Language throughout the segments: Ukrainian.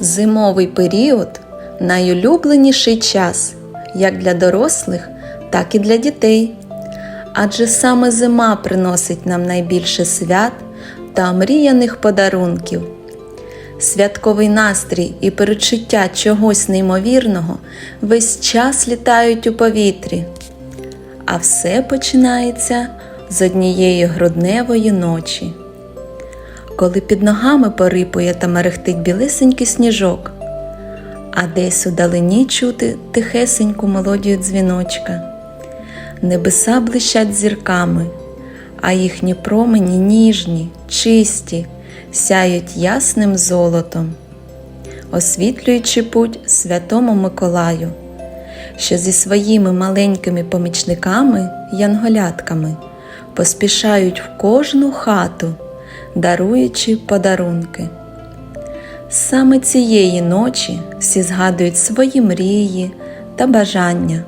Зимовий період найулюбленіший час як для дорослих, так і для дітей. Адже саме зима приносить нам найбільше свят та мріяних подарунків. Святковий настрій і перечуття чогось неймовірного весь час літають у повітрі. А все починається з однієї грудневої ночі коли під ногами порипує та мерехтить білисенький сніжок, а десь у далині чути тихесеньку мелодію дзвіночка. Небеса блищать зірками, а їхні промені ніжні, чисті, сяють ясним золотом, освітлюючи путь святому Миколаю, що зі своїми маленькими помічниками, янголятками, поспішають в кожну хату даруючи подарунки. Саме цієї ночі всі згадують свої мрії та бажання,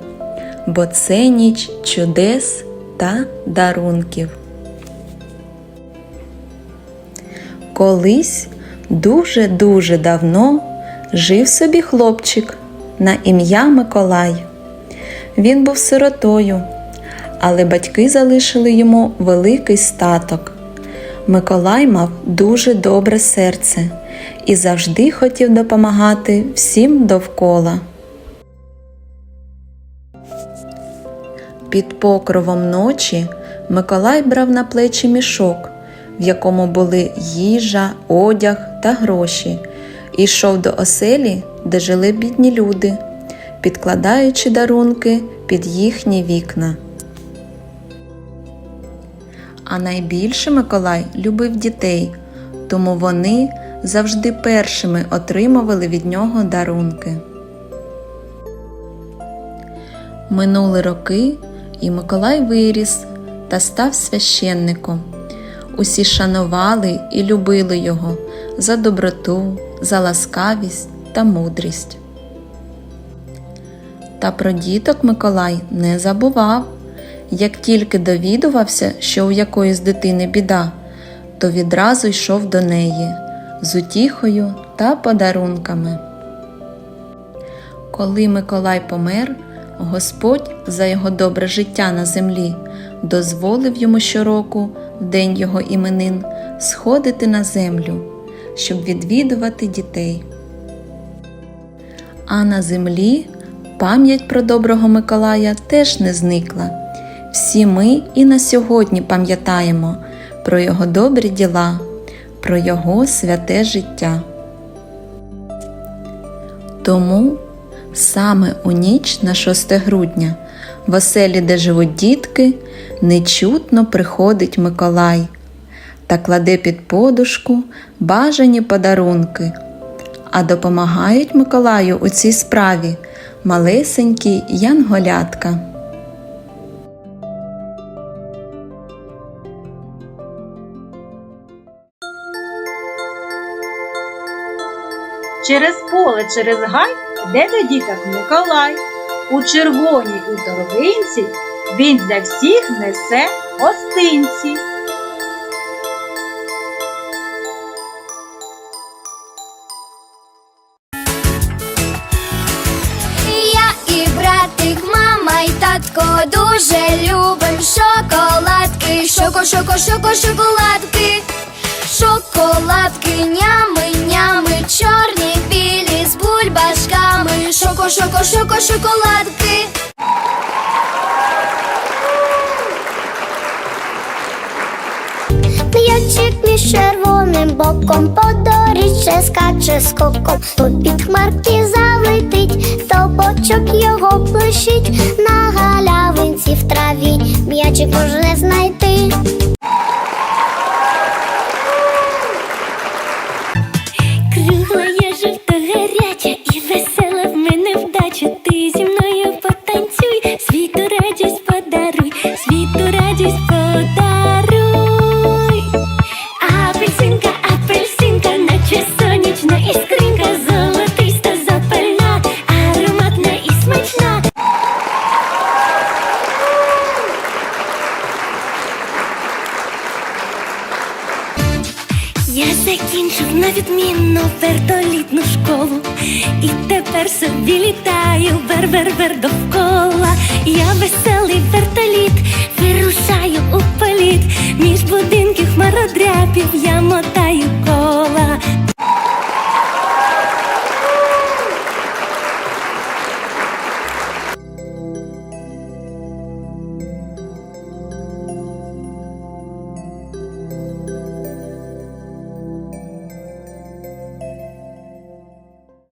бо це ніч чудес та дарунків. Колись дуже-дуже давно жив собі хлопчик на ім'я Миколай. Він був сиротою, але батьки залишили йому великий статок. Миколай мав дуже добре серце і завжди хотів допомагати всім довкола. Під покровом ночі Миколай брав на плечі мішок, в якому були їжа, одяг та гроші, і йшов до оселі, де жили бідні люди, підкладаючи дарунки під їхні вікна. А найбільше Миколай любив дітей, тому вони завжди першими отримували від нього дарунки. Минули роки, і Миколай виріс та став священником. Усі шанували і любили його за доброту, за ласкавість та мудрість. Та про діток Миколай не забував. Як тільки довідувався, що у якоїсь дитини біда, то відразу йшов до неї з утіхою та подарунками. Коли Миколай помер, Господь за його добре життя на землі дозволив йому щороку, в день його іменин, сходити на землю, щоб відвідувати дітей. А на землі пам'ять про доброго Миколая теж не зникла. Всі ми і на сьогодні пам'ятаємо про Його добрі діла, про Його святе життя. Тому саме у ніч на 6 грудня в оселі, де живуть дітки, нечутно приходить Миколай та кладе під подушку бажані подарунки, а допомагають Миколаю у цій справі малесенькі янголятка. Через поле, через гай, де до діток Миколай. У червоній у торбинці він для всіх несе гостинці. Я і братик, мама і татко дуже любим шоколадки, шоко, шоко, шоко, шоколадки, шоколадки, нями, нями, чорні, білі з бульбашками, шоко, шоко, шоко, шоколадки. М'ячик між червоним боком по доріжче скаче скоком, то під хмарки залетить, то бочок його блищить на галявинці в траві, м'ячик може знайти. 歌 на відмінну вертолітну школу, і тепер собі літаю вер-вер-вер довкола. Я веселий вертоліт, вирушаю у політ. Між будинків хмародряпів я мотаю.